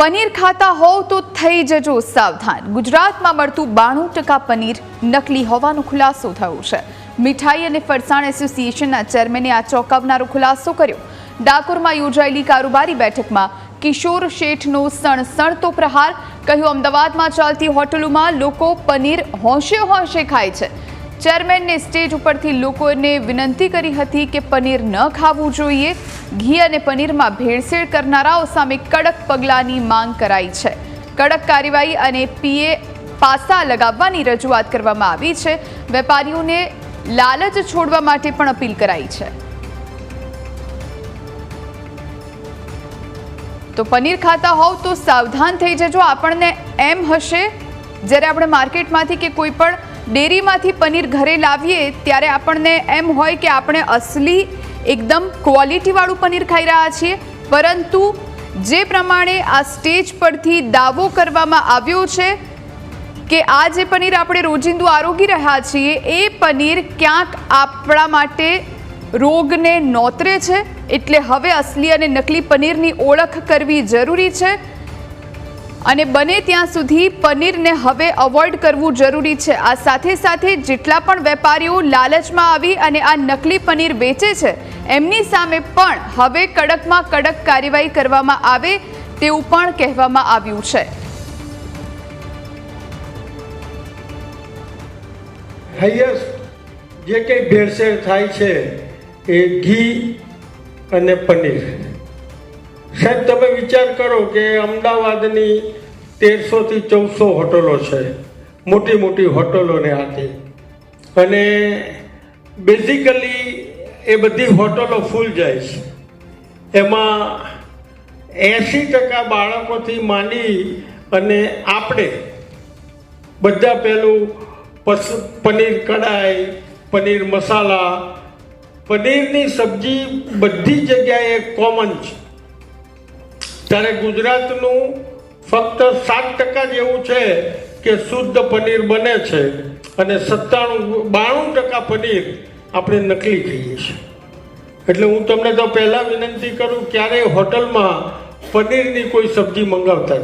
પનીર ખાતા હોવ તો થઈ જજો સાવધાન. ગુજરાતમાં મળતું બાણું ટકા પનીર નકલી હોવાનો ખુલાસો થયો છે. મીઠાઈ અને ફરસાણ એસોસિએશનના ચેરમેને આ ચોંકાવનારો ખુલાસો કર્યો. ડાકોરમાં યોજાયેલી કારોબારી બેઠકમાં કિશોર શેઠનો સણસણતો પ્રહાર. કહ્યું, અમદાવાદમાં ચાલતી હોટલોમાં લોકો પનીર હોંશે હોંશે ખાય છે. ચેરમેનને સ્ટેજ ઉપરથી લોકોને વિનંતી કરી હતી કે પનીર ન ખાવું જોઈએ. ઘી અને પનીરમાં ભેળસેળ કરનારાઓ સામે કડક પગલાંની માંગ કરાઈ છે. કડક કાર્યવાહી અને પીએ પાસા લગાવવાની રજૂઆત કરવામાં આવી છે. વેપારીઓને લાલચ છોડવા માટે પણ અપીલ કરાઈ છે. તો પનીર ખાતા હોવ તો સાવધાન થઈ જજો. આપણને એમ હશે. જ્યારે આપણે માર્કેટમાંથી કે કોઈ પણ ડેરીમાંથી પનીર ઘરે લાવીએ ત્યારે આપણને એમ હોય કે આપણે અસલી, એકદમ ક્વોલિટીવાળું પનીર ખાઈ રહ્યા છીએ. પરંતુ જે પ્રમાણે આ સ્ટેજ પરથી દાવો કરવામાં આવ્યો છે કે આ જે પનીર આપણે રોજિંદુ આરોગી રહ્યા છીએ, એ પનીર ક્યાંક આપણા માટે રોગને નોતરે છે. એટલે હવે અસલી અને નકલી પનીરની ઓળખ કરવી જરૂરી છે. અને બને ત્યાં સુધી પનીરને હવે અવોઇડ કરવું જરૂરી છે. આ સાથે સાથે જેટલા પણ વેપારીઓ લાલચમાં આવી અને આ નકલી પનીર વેચે છે, એમની સામે પણ હવે કડકમાં કડક કાર્યવાહી કરવામાં આવે તેવું પણ કહેવામાં આવ્યું છે. જે કંઈ ભેળસેળ થાય છે એ ઘી અને પનીર. સાહેબ તમે વિચાર કરો કે અમદાવાદની તેરસોથી ચૌદસો હોટલો છે, મોટી મોટી હોટલોને આથી અને બેઝિકલી એ બધી હોટલો ફૂલ જાય છે. એમાં એંશી ટકા બાળકોથી માંડી અને આપણે બધા પેલું પસ, પનીર કઢાઈ, પનીર મસાલા, પનીરની સબ્જી બધી જગ્યાએ કોમન છે. ત્યારે ગુજરાતનું ફક્ત સાત ટકા જ એવું છે કે શુદ્ધ પનીર બને છે અને સત્તાણું, બાણું ટકા પનીર આપણે નકલી ખાઈએ છીએ. એટલે હું તમને તો પહેલાં વિનંતી કરું, ક્યારેય હોટલમાં પનીરની કોઈ સબ્જી મંગાવતા